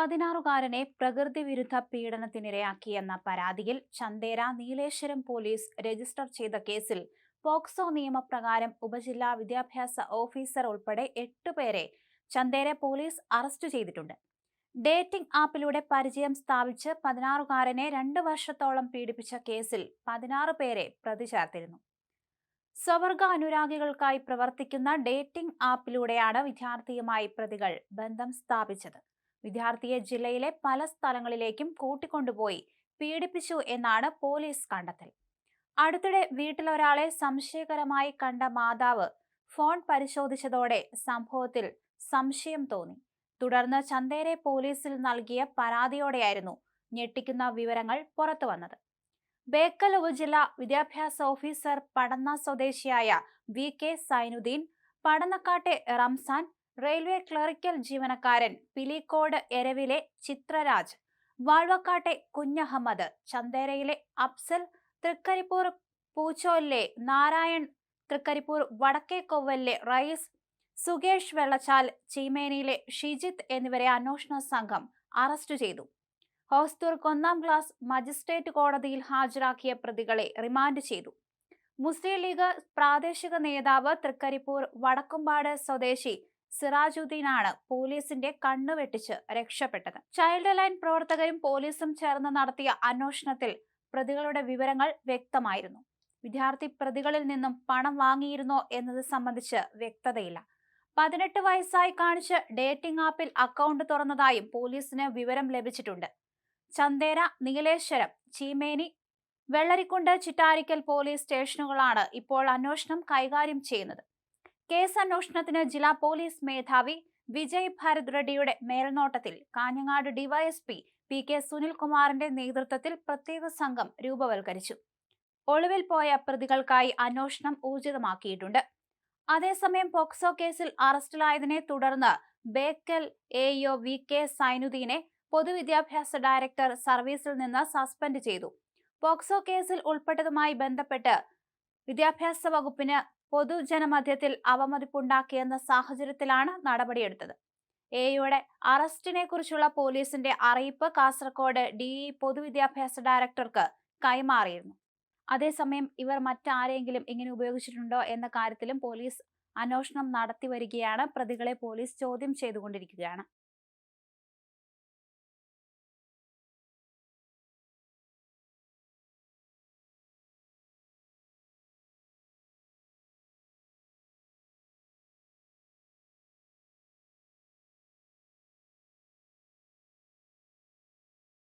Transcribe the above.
പതിനാറുകാരനെ പ്രകൃതി വിരുദ്ധ പീഡനത്തിനിരയാക്കിയെന്ന പരാതിയിൽ ചന്തേര നീലേശ്വരം പോലീസ് രജിസ്റ്റർ ചെയ്ത കേസിൽ പോക്സോ നിയമപ്രകാരം ഉപജില്ലാ വിദ്യാഭ്യാസ ഓഫീസർ ഉൾപ്പെടെ എട്ടുപേരെ ചന്തേര പോലീസ് അറസ്റ്റ് ചെയ്തിട്ടുണ്ട്. ഡേറ്റിംഗ് ആപ്പിലൂടെ പരിചയം സ്ഥാപിച്ച് പതിനാറുകാരനെ രണ്ട് വർഷത്തോളം പീഡിപ്പിച്ച കേസിൽ പതിനാറ് പേരെ പ്രതി ചേർത്തിരുന്നു സ്വവർഗ അനുരാഗികൾക്കായി പ്രവർത്തിക്കുന്ന ഡേറ്റിംഗ് ആപ്പിലൂടെയാണ് വിദ്യാർത്ഥിയുമായി പ്രതികൾ ബന്ധം സ്ഥാപിച്ചത്. വിദ്യാർത്ഥിയെ ജില്ലയിലെ പല സ്ഥലങ്ങളിലേക്കും കൂട്ടിക്കൊണ്ടുപോയി പീഡിപ്പിച്ചു എന്നാണ് പോലീസ് കണ്ടെത്തൽ. അടുത്തിടെ വീട്ടിലൊരാളെ സംശയകരമായി കണ്ട മാതാവ് ഫോൺ പരിശോധിച്ചതോടെ സംഭവത്തിൽ സംശയം തോന്നി. തുടർന്ന് ചന്തേരെ പോലീസിൽ നൽകിയ പരാതിയോടെയായിരുന്നു ഞെട്ടിക്കുന്ന വിവരങ്ങൾ പുറത്തു വന്നത്. ബേക്കൽ ഉപജില്ല വിദ്യാഭ്യാസ ഓഫീസർ പടന്ന സ്വദേശിയായ വി കെ സൈനുദ്ദീൻ പടന്നക്കാട്ടെ റംസാൻ റെയിൽവേ ക്ലറിക്കൽ ജീവനക്കാരൻ പിലിക്കോട് എരവിലെ ചിത്രരാജ് വാഴ്വക്കാട്ടെ കുഞ്ഞഹമ്മദ് ചന്തേരയിലെ അഫ്സൽ തൃക്കരിപ്പൂർ പൂച്ചോലിലെ നാരായൺ തൃക്കരിപ്പൂർ വടക്കേക്കൊവ്വലിലെ റയീസ് സുകേഷ് വെള്ളച്ചാൽ ചീമേനിയിലെ ഷിജിത്ത് എന്നിവരെ അന്വേഷണ സംഘം അറസ്റ്റ് ചെയ്തു. ഹോസ്തൂർ ഒന്നാം ക്ലാസ് മജിസ്ട്രേറ്റ് കോടതിയിൽ ഹാജരാക്കിയ പ്രതികളെ റിമാൻഡ് ചെയ്തു. മുസ്ലിം ലീഗ് പ്രാദേശിക നേതാവ് തൃക്കരിപ്പൂർ വടക്കുംപാട് സ്വദേശി സിറാജുദ്ദീനാണ് പോലീസിന്റെ കണ്ണുവെട്ടിച്ച് രക്ഷപ്പെട്ടത്. ചൈൽഡ് ലൈൻ പ്രവർത്തകരും പോലീസും ചേർന്ന് നടത്തിയ അന്വേഷണത്തിൽ പ്രതികളുടെ വിവരങ്ങൾ വ്യക്തമായിരുന്നു. വിദ്യാർത്ഥി പ്രതികളിൽ നിന്നും പണം വാങ്ങിയിരുന്നോ എന്നത് സംബന്ധിച്ച് വ്യക്തതയില്ല. പതിനെട്ട് വയസ്സായി കാണിച്ച് ഡേറ്റിംഗ് ആപ്പിൽ അക്കൗണ്ട് തുറന്നതായും പോലീസിന് വിവരം ലഭിച്ചിട്ടുണ്ട്. ചന്ദേര നീലേശ്വരം ചീമേനി വെള്ളരിക്കുണ്ട് ചിറ്റാരിക്കൽ പോലീസ് സ്റ്റേഷനുകളാണ് ഇപ്പോൾ അന്വേഷണം കൈകാര്യം ചെയ്യുന്നത്. കേസ് അന്വേഷണത്തിന് ജില്ലാ പോലീസ് മേധാവി വിജയ് ഭരത് റെഡ്ഡിയുടെ മേൽനോട്ടത്തിൽ കാഞ്ഞങ്ങാട് ഡിവൈഎസ്പി പി കെ സുനിൽകുമാറിന്റെ നേതൃത്വത്തിൽ പ്രത്യേക സംഘം രൂപവൽക്കരിച്ചു. ഒളിവിൽ പോയ പ്രതികൾക്കായി അന്വേഷണം ഊർജിതമാക്കിയിട്ടുണ്ട്. അതേസമയം പോക്സോ കേസിൽ അറസ്റ്റിലായതിനെ തുടർന്ന് Bekal A O V K സൈനുദ്ദീനെ പൊതുവിദ്യാഭ്യാസ ഡയറക്ടർ സർവീസിൽ നിന്ന് സസ്പെൻഡ് ചെയ്തു. പോക്സോ കേസിൽ ഉൾപ്പെട്ടതുമായി ബന്ധപ്പെട്ട് വിദ്യാഭ്യാസ വകുപ്പിന് പൊതുജനമധ്യത്തിൽ അവമതിപ്പുണ്ടാക്കിയെന്ന സാഹചര്യത്തിലാണ് നടപടിയെടുത്തത്. എയുടെ അറസ്റ്റിനെ കുറിച്ചുള്ള പോലീസിന്റെ അറിയിപ്പ് കാസർകോട് ഡി പൊതുവിദ്യാഭ്യാസ ഡയറക്ടർക്ക് കൈമാറിയിരുന്നു. അതേസമയം ഇവർ മറ്റാരെങ്കിലും ഇങ്ങനെ ഉപയോഗിച്ചിട്ടുണ്ടോ എന്ന കാര്യത്തിലും പോലീസ് അന്വേഷണം നടത്തി വരികയാണ് പ്രതികളെ പോലീസ് ചോദ്യം ചെയ്തുകൊണ്ടിരിക്കുകയാണ്.